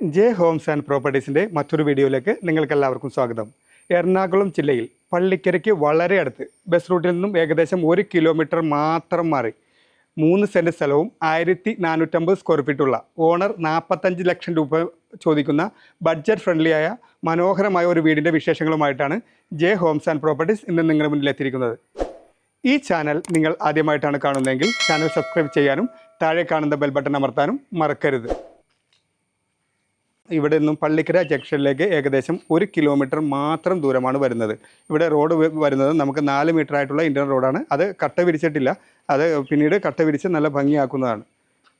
J homes and പ്രോപ്പർട്ടീസിന്റെ മറ്റൊരു വീഡിയോയിലേക്ക് നിങ്ങൾക്ക് എല്ലാവർക്കും സ്വാഗതം. എറണാകുളം ജില്ലയിൽ പള്ളിക്കരയ്ക്ക് വളരെ അടുത്ത് ബസ് റൂട്ടിൽ നിന്നും ഏകദേശം ഒരു കിലോമീറ്റർ മാത്രം മാറി മൂന്ന് സെന്റ് സ്ഥലവും ആയിരത്തി നാനൂറ്റമ്പത് സ്ക്വയർ ഫീറ്റുള്ള ഓണർ നാൽപ്പത്തഞ്ച് ലക്ഷം രൂപ ചോദിക്കുന്ന ബഡ്ജറ്റ് ഫ്രണ്ട്ലിയായ മനോഹരമായ ഒരു വീടിന്റെ വിശേഷങ്ങളുമായിട്ടാണ് ജെ ഹോംസ് ആൻഡ് പ്രോപ്പർട്ടീസ് ഇന്ന് നിങ്ങളുടെ മുന്നിൽ എത്തിയിരിക്കുന്നത്. ഈ ചാനൽ നിങ്ങൾ ആദ്യമായിട്ടാണ് കാണുന്നതെങ്കിൽ ചാനൽ സബ്സ്ക്രൈബ് ചെയ്യാനും താഴെ കാണുന്ന ബെൽ ബട്ടൺ അമർത്താനും മറക്കരുത്. ഇവിടെ നിന്നും പള്ളിക്കര ജംഗ്ഷനിലേക്ക് ഏകദേശം ഒരു കിലോമീറ്റർ മാത്രം ദൂരമാണ് വരുന്നത്. ഇവിടെ റോഡ് വരുന്നത് നമുക്ക് നാല് മീറ്റർ ആയിട്ടുള്ള ഇന്റർ റോഡാണ്. അത് കട്ട വിരിച്ചിട്ടില്ല. അത് പിന്നീട് കട്ട വിരിച്ച് നല്ല ഭംഗിയാക്കുന്നതാണ്.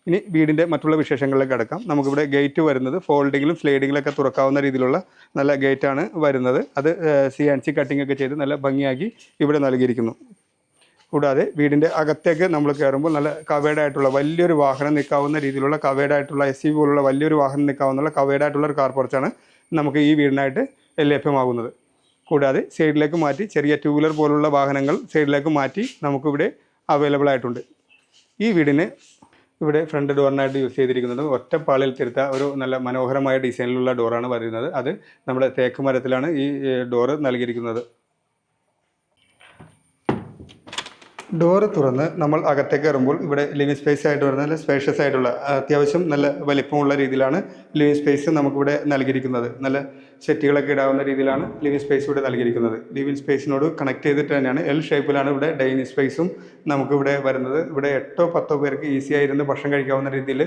ഇനി വീടിന്റെ മറ്റുള്ള വിശേഷങ്ങളിലേക്ക് അടക്കാം നമുക്കിവിടെ ഗേറ്റ് വരുന്നത് ഫോൾഡിങ്ങിലും സ്ലൈഡിങ്ങിലൊക്കെ തുറക്കാവുന്ന രീതിയിലുള്ള നല്ല ഗേറ്റാണ് വരുന്നത്. അത് സി ആൻഡ് സി കട്ടിംഗ് ഒക്കെ ചെയ്ത് നല്ല ഭംഗിയാക്കി ഇവിടെ നൽകിയിരിക്കുന്നു. കൂടാതെ വീടിന്റെ അകത്തേക്ക് നമ്മൾ കയറുമ്പോൾ നല്ല കവേഡ് ആയിട്ടുള്ള വലിയൊരു വാഹനം നിൽക്കാവുന്ന രീതിയിലുള്ള കവേഡ് ആയിട്ടുള്ള എസ് സി പോലുള്ള വലിയൊരു വാഹനം നിൽക്കാവുന്ന കവേഡ് ആയിട്ടുള്ള ഒരു കാർ പോർച്ചാണ് നമുക്ക് ഈ വീടിനായിട്ട് ലഭ്യമാകുന്നത്. കൂടാതെ സൈഡിലേക്ക് മാറ്റി ചെറിയ ടൂ വീലർ പോലുള്ള വാഹനങ്ങൾ സൈഡിലേക്ക് മാറ്റി നമുക്കിവിടെ അവൈലബിൾ ആയിട്ടുണ്ട്. ഈ വീടിന് ഇവിടെ ഫ്രണ്ട് ഡോറിനായിട്ട് യൂസ് ചെയ്തിരിക്കുന്നത് ഒറ്റപ്പാളിൽ തിരുത്ത ഒരു നല്ല മനോഹരമായ ഡിസൈനിലുള്ള ഡോറാണ് വരുന്നത് അത് നമ്മുടെ തേക്ക് മരത്തിലാണ് ഈ ഡോറ് നൽകിയിരിക്കുന്നത്. ഡോറ് തുറന്ന് നമ്മൾ അകത്തേക്ക് കയറുമ്പോൾ ഇവിടെ ലിവിങ് സ്പേസ് ആയിട്ട് വരുന്ന നല്ല സ്പേഷ്യസ് ആയിട്ടുള്ള അത്യാവശ്യം നല്ല വലിപ്പമുള്ള രീതിയിലാണ് ലിവിങ് സ്പേസ് നമുക്കിവിടെ നൽകിയിരിക്കുന്നത്. നല്ല സെറ്റുകളൊക്കെ ഇടാവുന്ന രീതിയിലാണ് ലിവിങ് സ്പേസ് ഇവിടെ നൽകിയിരിക്കുന്നത്. ലിവിങ് സ്പേസിനോട് കണക്ട് ചെയ്തിട്ട് തന്നെയാണ് എൽ ഷേപ്പിലാണ് ഇവിടെ ഡൈനിങ് സ്പേസും നമുക്കിവിടെ വരുന്നത്. ഇവിടെ എട്ടോ പത്തോ പേർക്ക് ഈസി ആയിരുന്ന് ഭക്ഷണം കഴിക്കാവുന്ന രീതിയിൽ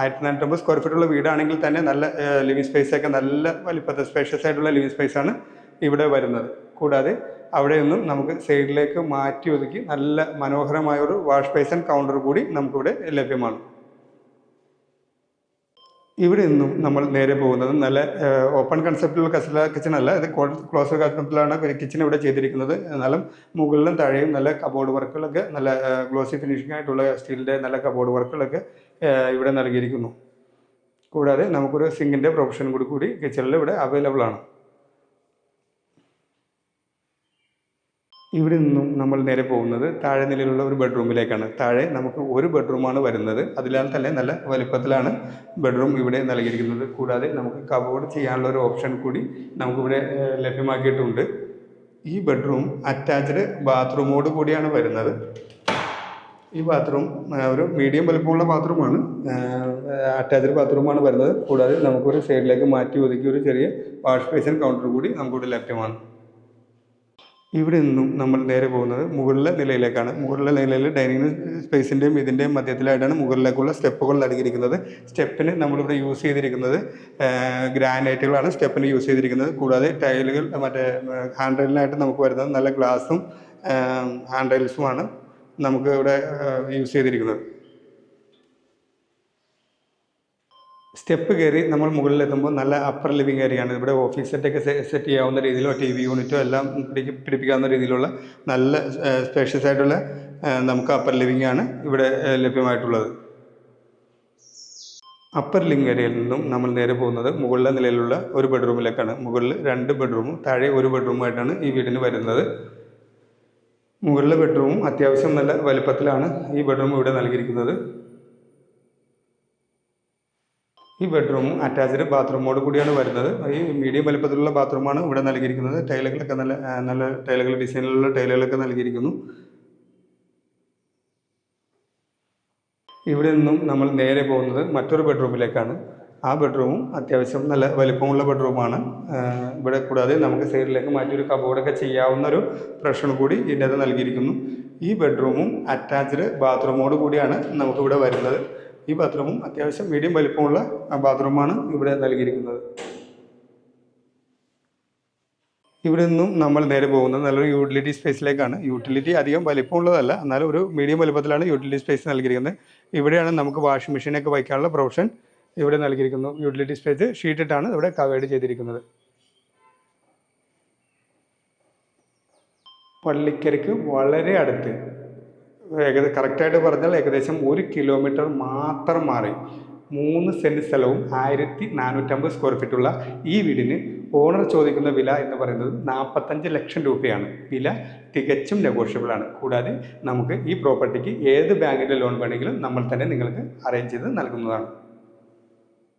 ആയിരത്തി നാനൂറ്റമ്പത് സ്ക്വയർ ഫീറ്റുള്ള വീടാണെങ്കിൽ തന്നെ നല്ല ലിവിങ് സ്പേസ് ഒക്കെ നല്ല വലിപ്പത്തെ സ്പേഷ്യസ് ആയിട്ടുള്ള ലിവിങ് സ്പേസ് ആണ് ഇവിടെ വരുന്നത്. കൂടാതെ അവിടെ നിന്നും നമുക്ക് സൈഡിലേക്ക് മാറ്റി ഒതുക്കി നല്ല മനോഹരമായ ഒരു വാഷ് ബേസൺ കൗണ്ടർ കൂടി നമുക്കിവിടെ ലഭ്യമാണ്. ഇവിടെ നിന്നും നമ്മൾ നേരെ പോകുന്നത് നല്ല ഓപ്പൺ കൺസെപ്റ്റിലുള്ള കസല കിച്ചൺ അല്ല ഇത് ക്ലോസർ കൺസെപ്റ്റിലാണ് കിച്ചൺ ഇവിടെ ചെയ്തിരിക്കുന്നത്. എന്നാലും മുകളിലും താഴെയും നല്ല കബോർഡ് വർക്കുകളൊക്കെ നല്ല ഗ്ലോസി ഫിനിഷിംഗ് ആയിട്ടുള്ള സ്റ്റീലിന്റെ നല്ല കബോർഡ് വർക്കുകളൊക്കെ ഇവിടെ നൽകിയിരിക്കുന്നു. കൂടാതെ നമുക്കൊരു സിങ്കിന്റെ പ്രൊഫഷൻ കൂടി കൂടി കിച്ചണിൽ ഇവിടെ അവൈലബിൾ ആണ്. ഇവിടെ നിന്നും നമ്മൾ നേരെ പോകുന്നത് താഴെ നിലയിലുള്ള ഒരു ബെഡ്റൂമിലേക്കാണ്. താഴെ നമുക്ക് ഒരു ബെഡ്റൂമാണ് വരുന്നത്. അതിനാൽ തന്നെ നല്ല വലിപ്പത്തിലാണ് ബെഡ്റൂം ഇവിടെ നൽകിയിരിക്കുന്നത്. കൂടാതെ നമുക്ക് കബോർഡ് ചെയ്യാനുള്ള ഒരു ഓപ്ഷൻ കൂടി നമുക്കിവിടെ ലഭ്യമാക്കിയിട്ടുണ്ട്. ഈ ബെഡ്റൂം അറ്റാച്ച്ഡ് ബാത്റൂമോട് കൂടിയാണ് വരുന്നത്. ഈ ബാത്റൂം ഒരു മീഡിയം വലുപ്പമുള്ള ബാത്റൂമാണ് അറ്റാച്ച്ഡ് ബാത്റൂമാണ് വരുന്നത്. കൂടാതെ നമുക്കൊരു സൈഡിലേക്ക് മാറ്റി ഒതുക്കി ഒരു ചെറിയ വാഷ് ബേസിൻ കൗണ്ടർ കൂടി നമുക്കിവിടെ ലഭ്യമാണ്. ഇവിടെ നിന്നും നമ്മൾ നേരെ പോകുന്നത് മുകളിലെ നിലയിലേക്കാണ്. മുകളിലെ നിലയിൽ ഡൈനിങ് സ്പേസിന്റെയും ഇതിന്റെയും മധ്യത്തിലായിട്ടാണ് മുകളിലേക്കുള്ള സ്റ്റെപ്പുകൾ നൽകിയിരിക്കുന്നത് സ്റ്റെപ്പിന് നമ്മളിവിടെ യൂസ് ചെയ്തിരിക്കുന്നത് ഗ്രാനൈറ്റുകളാണ് സ്റ്റെപ്പിന് യൂസ് ചെയ്തിരിക്കുന്നത്. കൂടാതെ ടൈലുകൾ മറ്റേ ഹാൻഡ് റെയിലിനായിട്ട് നമുക്ക് വരുന്നത് നല്ല ഗ്ലാസും ഹാൻഡ് റെയിൽസുമാണ് നമുക്ക് ഇവിടെ യൂസ് ചെയ്തിരിക്കുന്നത്. സ്റ്റെപ്പ് കയറി നമ്മൾ മുകളിലെത്തുമ്പോൾ നല്ല അപ്പർ ലിവിങ് ഏരിയയാണ് ഇവിടെ ഓഫീസ് സെറ്റൊക്കെ സെറ്റ് ചെയ്യാവുന്ന രീതിയിലോ ടി വി യൂണിറ്റോ എല്ലാം പിടിക്ക് പിടിപ്പിക്കാവുന്ന രീതിയിലുള്ള നല്ല സ്പേഷ്യസ് ആയിട്ടുള്ള നമുക്ക് അപ്പർ ലിവിങ് ആണ് ഇവിടെ ലഭ്യമായിട്ടുള്ളത്. അപ്പർ ലിവിങ് ഏരിയയിൽ നിന്നും നമ്മൾ നേരെ പോകുന്നത് മുകളിലെ നിലയിലുള്ള ഒരു ബെഡ്റൂമിലേക്കാണ് മുകളിൽ രണ്ട് ബെഡ്റൂമും താഴെ ഒരു ബെഡ്റൂമായിട്ടാണ് ഈ വീടിന് വരുന്നത്. മുകളിലെ ബെഡ്റൂമും അത്യാവശ്യം നല്ല വലുപ്പത്തിലാണ് ഈ ബെഡ്റൂം ഇവിടെ നൽകിയിരിക്കുന്നത്. ഈ ബെഡ്റൂം അറ്റാച്ച്ഡ് ബാത്റൂമോട് കൂടിയാണ് വരുന്നത്. ഈ മീഡിയം വലുപ്പത്തിലുള്ള ബാത്റൂമാണ് ഇവിടെ നൽകിയിരിക്കുന്നത്. ടൈലുകളൊക്കെ നല്ല നല്ല ടൈലുകൾ ഡിസൈനിലുള്ള ടൈലുകളൊക്കെ നൽകിയിരിക്കുന്നു. ഇവിടെ നിന്നും നമ്മൾ നേരെ പോകുന്നത് മറ്റൊരു ബെഡ്റൂമിലേക്കാണ് ആ ബെഡ്റൂമും അത്യാവശ്യം നല്ല വലിപ്പമുള്ള ബെഡ്റൂമാണ് ഇവിടെ കൂടാതെ നമുക്ക് സൈഡിലേക്ക് മാറ്റി ഒരു കബോർഡൊക്കെ ചെയ്യാവുന്ന ഒരു പ്രഷർ കൂടി ഇതിനകത്ത് നൽകിയിരിക്കുന്നു. ഈ ബെഡ്റൂമും അറ്റാച്ച്ഡ് ബാത്റൂമോട് കൂടിയാണ് നമുക്കിവിടെ വരുന്നത്. ഈ ബാത്റൂമും അത്യാവശ്യം മീഡിയം വലിപ്പമുള്ള ബാത്റൂമാണ് ഇവിടെ നൽകിയിരിക്കുന്നത്. ഇവിടെ നിന്നും നമ്മൾ നേരെ പോകുന്നത് നല്ലൊരു യൂട്ടിലിറ്റി സ്പേസിലേക്കാണ് യൂട്ടിലിറ്റി അധികം വലിപ്പമുള്ളതല്ല എന്നാലും ഒരു മീഡിയം വലിപ്പത്തിലാണ് യൂട്ടിലിറ്റി സ്പേസ് നൽകിയിരിക്കുന്നത്. ഇവിടെയാണ് നമുക്ക് വാഷിംഗ് മെഷീനൊക്കെ വയ്ക്കാനുള്ള പ്രൊവിഷൻ ഇവിടെ നൽകിയിരിക്കുന്നു. യൂട്ടിലിറ്റി സ്പേസ് ഷീറ്റിട്ടാണ് ഇവിടെ കവേഡ് ചെയ്തിരിക്കുന്നത്. പള്ളിക്കരയ്ക്ക് വളരെ അടുത്ത് ഏകദേശം കറക്റ്റായിട്ട് പറഞ്ഞാൽ ഏകദേശം ഒരു കിലോമീറ്റർ മാത്രം മാറി. മൂന്ന് സെന്റ് സ്ഥലവും ആയിരത്തി നാനൂറ്റമ്പത് സ്ക്വയർ ഫീറ്റുള്ള ഈ വീടിന് ഓണർ ചോദിക്കുന്ന വില എന്ന് പറയുന്നത് നാൽപ്പത്തഞ്ച് ലക്ഷം രൂപയാണ്. വില തികച്ചും നെഗോഷ്യബിളാണ് കൂടാതെ നമുക്ക് ഈ പ്രോപ്പർട്ടിക്ക് ഏത് ബാങ്കിന്റെ ലോൺ വേണമെങ്കിലും നമ്മൾ തന്നെ നിങ്ങൾക്ക് അറേഞ്ച് ചെയ്ത് നൽകുന്നതാണ്.